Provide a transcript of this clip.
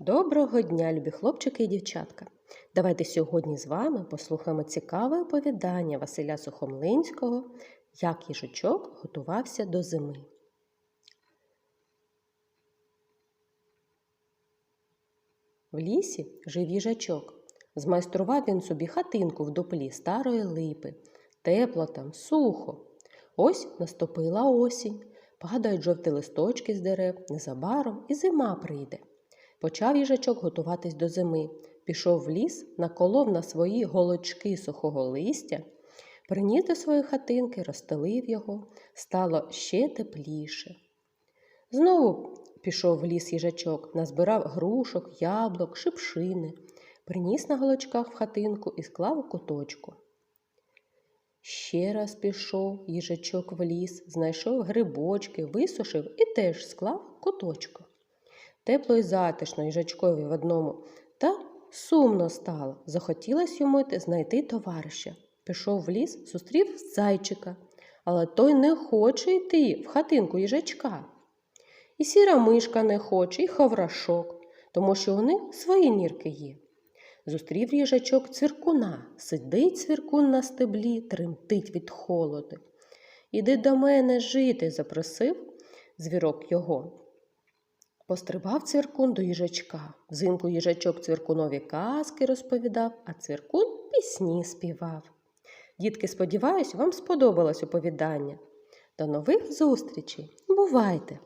Доброго дня, любі хлопчики і дівчатка! Давайте сьогодні з вами послухаємо цікаве оповідання Василя Сухомлинського Як їжачок готувався до зими. В лісі жив їжачок. Змайстрував він собі хатинку в дуплі старої липи. Тепло там, сухо. Ось наступила осінь. Падають жовті листочки з дерев, незабаром і зима прийде. Почав їжачок готуватись до зими. Пішов в ліс, наколов на свої голочки сухого листя, приніс до своєї хатинки, розстелив його, стало ще тепліше. Знову пішов в ліс їжачок, назбирав грушок, яблук, шипшини, приніс на голочках в хатинку і склав у куточку. Ще раз пішов їжачок в ліс, знайшов грибочки, висушив і теж склав куточку. Тепло й затишно їжачкові в одному, та сумно стало. Захотілось йому знайти товариша. Пішов в ліс, зустрів зайчика, але той не хоче йти в хатинку їжачка. І сіра мишка не хоче, і хаврашок, тому що них свої нірки є. Зустрів їжачок цвіркуна, сидить цвіркун на стеблі, тремтить від холоду. Іди до мене жити, запросив звірок його. Пострибав цвіркун до їжачка. Взимку їжачок цвіркунові казки розповідав, а цвіркун пісні співав. Дітки, сподіваюсь, вам сподобалось оповідання. До нових зустрічей! Бувайте!